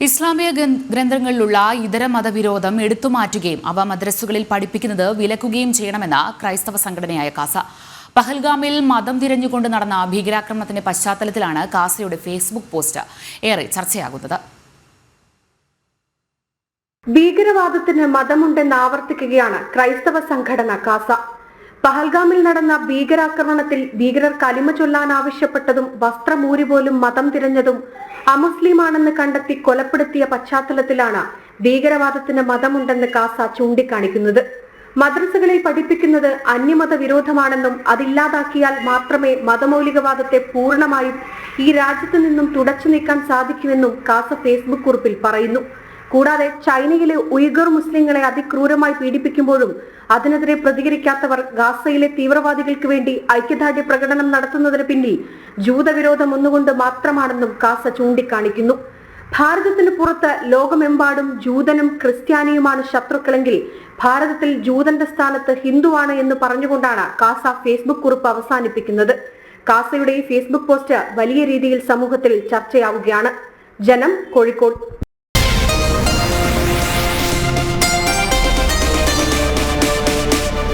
ഇസ്ലാമിക ഗ്രന്ഥ- ഗ്രന്ഥങ്ങളിലുള്ള ഇതര മതവിരോധം എടുത്തുമാറ്റുകയും അവ മദ്രസുകളിൽ പഠിപ്പിക്കുന്നത് വിലക്കുകയും ചെയ്യണമെന്ന ക്രൈസ്തവ സംഘടനയായ കാസ. പഹൽഗാമിൽ മതം തിരഞ്ഞുകൊണ്ട് നടന്ന ഭീകരാക്രമണത്തിന്റെ പശ്ചാത്തലത്തിലാണ് കാസയുടെ ഫേസ്ബുക്ക് പോസ്റ്റ് ഏറെ ചർച്ചയാകുന്നത്. ഭീകരവാദത്തിന് മതമുണ്ടെന്ന് ആവർത്തിക്കുകയാണ് ക്രൈസ്തവ സംഘടന കാസ. പഹൽഗാമിൽ നടന്ന ഭീകരാക്രമണത്തിൽ ഭീകരർ കലിമ ചൊല്ലാൻ ആവശ്യപ്പെട്ടതും വസ്ത്രമൂരി പോലും മതം തിരഞ്ഞതും അമുസ്ലിമാണെന്ന് കണ്ടെത്തി കൊലപ്പെടുത്തിയ പശ്ചാത്തലത്തിലാണ് ഭീകരവാദത്തിന് മതമുണ്ടെന്ന് കാസ ചൂണ്ടിക്കാണിക്കുന്നത്. മദ്രസകളിൽ പഠിപ്പിക്കുന്നത് അന്യമത വിരോധമാണെന്നും അതില്ലാതാക്കിയാൽ മാത്രമേ മതമൗലികവാദത്തെ പൂർണമായും ഈ രാജ്യത്തു നിന്നും തുടച്ചു നീക്കാൻ സാധിക്കുമെന്നും കാസ ഫേസ്ബുക്ക് കുറിപ്പിൽ പറയുന്നു. കൂടാതെ ചൈനയിലെ ഉയ്ഗർ മുസ്ലിങ്ങളെ അതിക്രൂരമായി പീഡിപ്പിക്കുമ്പോഴും അതിനെതിരെ പ്രതികരിക്കാത്തവർ ഗാസയിലെ തീവ്രവാദികൾക്ക് വേണ്ടി ഐക്യദാർഢ്യ പ്രകടനം നടത്തുന്നതിന് പിന്നിൽ ജൂതവിരോധം ഒന്നുകൊണ്ട് മാത്രമാണെന്നും ഗാസ ചൂണ്ടിക്കാണിക്കുന്നു. ഭാരതത്തിന് പുറത്ത് ലോകമെമ്പാടും ജൂതനും ക്രിസ്ത്യാനിയുമാണ് ശത്രുക്കളെങ്കിൽ ഭാരതത്തിൽ ജൂതന്റെ സ്ഥാനത്ത് ഹിന്ദുവാണ് എന്ന് പറഞ്ഞുകൊണ്ടാണ് കാസ ഫേസ്ബുക്ക് കുറിപ്പ് അവസാനിപ്പിക്കുന്നത്. കാസയുടെ ഈ ഫേസ്ബുക്ക് പോസ്റ്റ് വലിയ രീതിയിൽ സമൂഹത്തിൽ ചർച്ചയാവുകയാണ്. ജനം കോഴിക്കോട്.